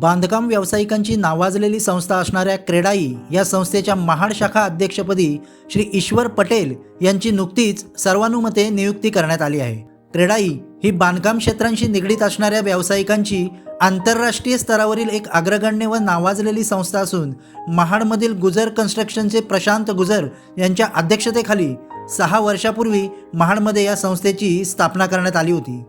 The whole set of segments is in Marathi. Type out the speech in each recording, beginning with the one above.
बांधकाम व्यावसायिकांची नावाजलेली संस्था असणाऱ्या क्रेडाई या संस्थेच्या महाड शाखा अध्यक्षपदी श्री ईश्वर पटेल यांची नुकतीच सर्वानुमते नियुक्ती करण्यात आली आहे. क्रेडाई ही बांधकाम क्षेत्रांशी निगडीत असणाऱ्या व्यावसायिकांची आंतरराष्ट्रीय स्तरावरील एक अग्रगण्य व नावाजलेली संस्था असून महाडमधील गुजर कन्स्ट्रक्शनचे प्रशांत गुजर यांच्या अध्यक्षतेखाली सहा वर्षापूर्वी महाडमध्ये या संस्थेची स्थापना करण्यात आली होती.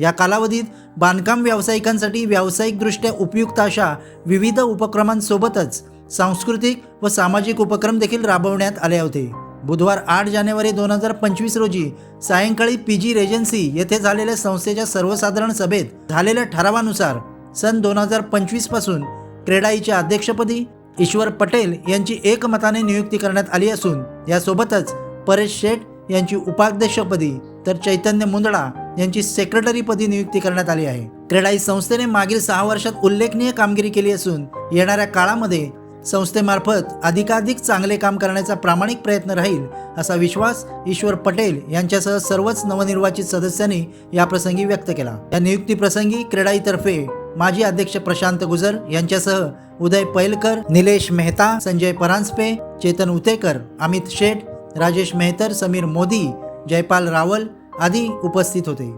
या कालावधीत बांधकाम व्यावसायिकांसाठी व्यावसायिकदृष्ट्या उपयुक्त अशा विविध उपक्रमांसोबतच सांस्कृतिक व सामाजिक उपक्रम देखील राबवण्यात आले होते. बुधवार आठ जानेवारी दोन हजार पंचवीस रोजी सायंकाळी पी जी रेजन्सी येथे झालेल्या संस्थेच्या सर्वसाधारण सभेत झालेल्या ठरावानुसार सन दोन हजार पंचवीसपासून क्रेडाईच्या अध्यक्षपदी ईश्वर पटेल यांची एकमताने नियुक्ती करण्यात आली असून यासोबतच परेश शेठ यांची उपाध्यक्षपदी तर चैतन्य मुंदडा यांची सेक्रेटरीपदी नियुक्ती करण्यात आली आहे. क्रेडाई संस्थेने मागील सहा वर्षात उल्लेखनीय कामगिरी केली असून येणाऱ्या काळामध्ये संस्थेमार्फत अधिकाधिक चांगले काम करण्याचा प्रामाणिक प्रयत्न राहील असा विश्वास ईश्वर पटेल यांच्यासह सर्वच नवनिर्वाचित सदस्यांनी याप्रसंगी व्यक्त केला. या नियुक्तीप्रसंगी क्रेडाईतर्फे माजी अध्यक्ष प्रशांत गुजर यांच्यासह उदय पैलकर निलेश मेहता संजय परांजपे चेतन उतेकर अमित शेठ राजेश मेहतर समीर मोदी जयपाल रावल आदी उपस्थित होते.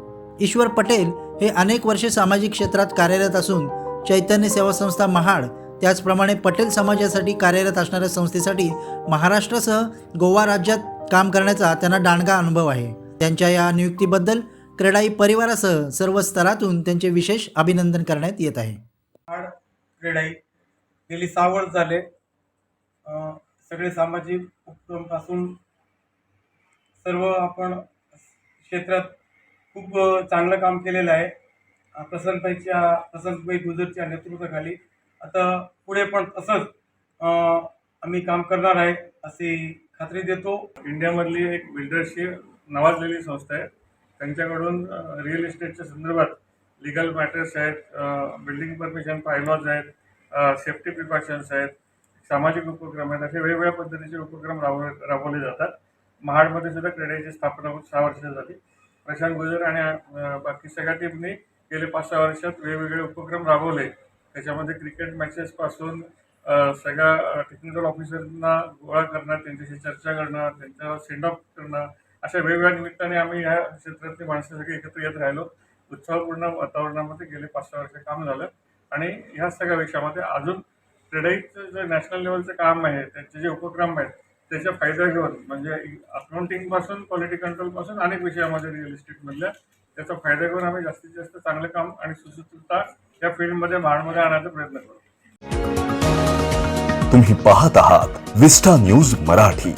ईश्वर पटेल हे अनेक वर्षे सामाजिक क्षेत्रात कार्यरत असून चैतन्य सेवा संस्था महाड त्याचप्रमाणे पटेल समाजासाठी कार्यरत असणाऱ्या संस्थेसाठी महाराष्ट्रासह गोवा राज्यात काम करण्याचा त्यांना दांडगा अनुभव आहे. त्यांच्या या नियुक्तीबद्दल क्रेडाई परिवारासह सर्व स्तरातून त्यांचे विशेष अभिनंदन करण्यात येत आहे. क्रेडाई गेली सहा वर्ष झाले. सगळे सामाजिक उपक्रमपासून सर्व आपण क्षेत्रात खूप चांगलं काम केलेलं आहे. अं, प्रसन्नताईच्या गुजरच्या नेतृत्वाखाली. आता पुढे पण तसंच आम्ही काम करणार आहे अशी खात्री देतो. इंडियामधली एक बिल्डरशी नावाजलेली संस्था आहे. त्यांच्याकडून रिअल इस्टेटच्या संदर्भात लिगल मॅटर्स आहेत बिल्डिंग परमिशन पायलॉज आहेत सेफ्टी प्रिकॉशन्स आहेत सामाजिक उपक्रम आहेत असे वेगवेगळ्या पद्धतीचे उपक्रम राबव राबवले जातात. महाडमध्ये सुद्धा क्रेडाईची स्थापना होऊन सहा वर्ष झाली. प्रशांत गुजर आणि बाकी सगळ्या टीमनी गेले पाच सहा वर्षात वेगवेगळे उपक्रम राबवले. त्याच्यामध्ये क्रिकेट मॅचेसपासून सगळ्या टेक्निकल ऑफिसरना गोळा करणं त्यांच्याशी चर्चा करणं त्यांच्यावर सेंड ऑफ करणं अशा वेगवेगळ्या निमित्ताने आम्ही ह्या क्षेत्रातली माणसं सगळी एकत्र येत राहिलो. उत्साहपूर्ण वातावरणामध्ये गेले पाच सहा वर्ष काम झालं. आणि ह्या सगळ्या विषयामध्ये अजून क्रेडाईचं जे नॅशनल लेवलचं काम आहे त्यांचे जे उपक्रम आहेत त्याचा फायदा घेऊन म्हणजे अकाउंटिंगपासून क्वालिटी कंट्रोलपासून अनेक विषयामध्ये रिअल इस्टेटमधल्या त्याचा फायदा घेऊन आम्ही जास्तीत जास्त चांगलं काम आणि सुसूत्रता या फील्डमध्ये महाडमध्ये आणायचा प्रयत्न करू. तुम्ही पाहत आहात विस्टा न्यूज मराठी.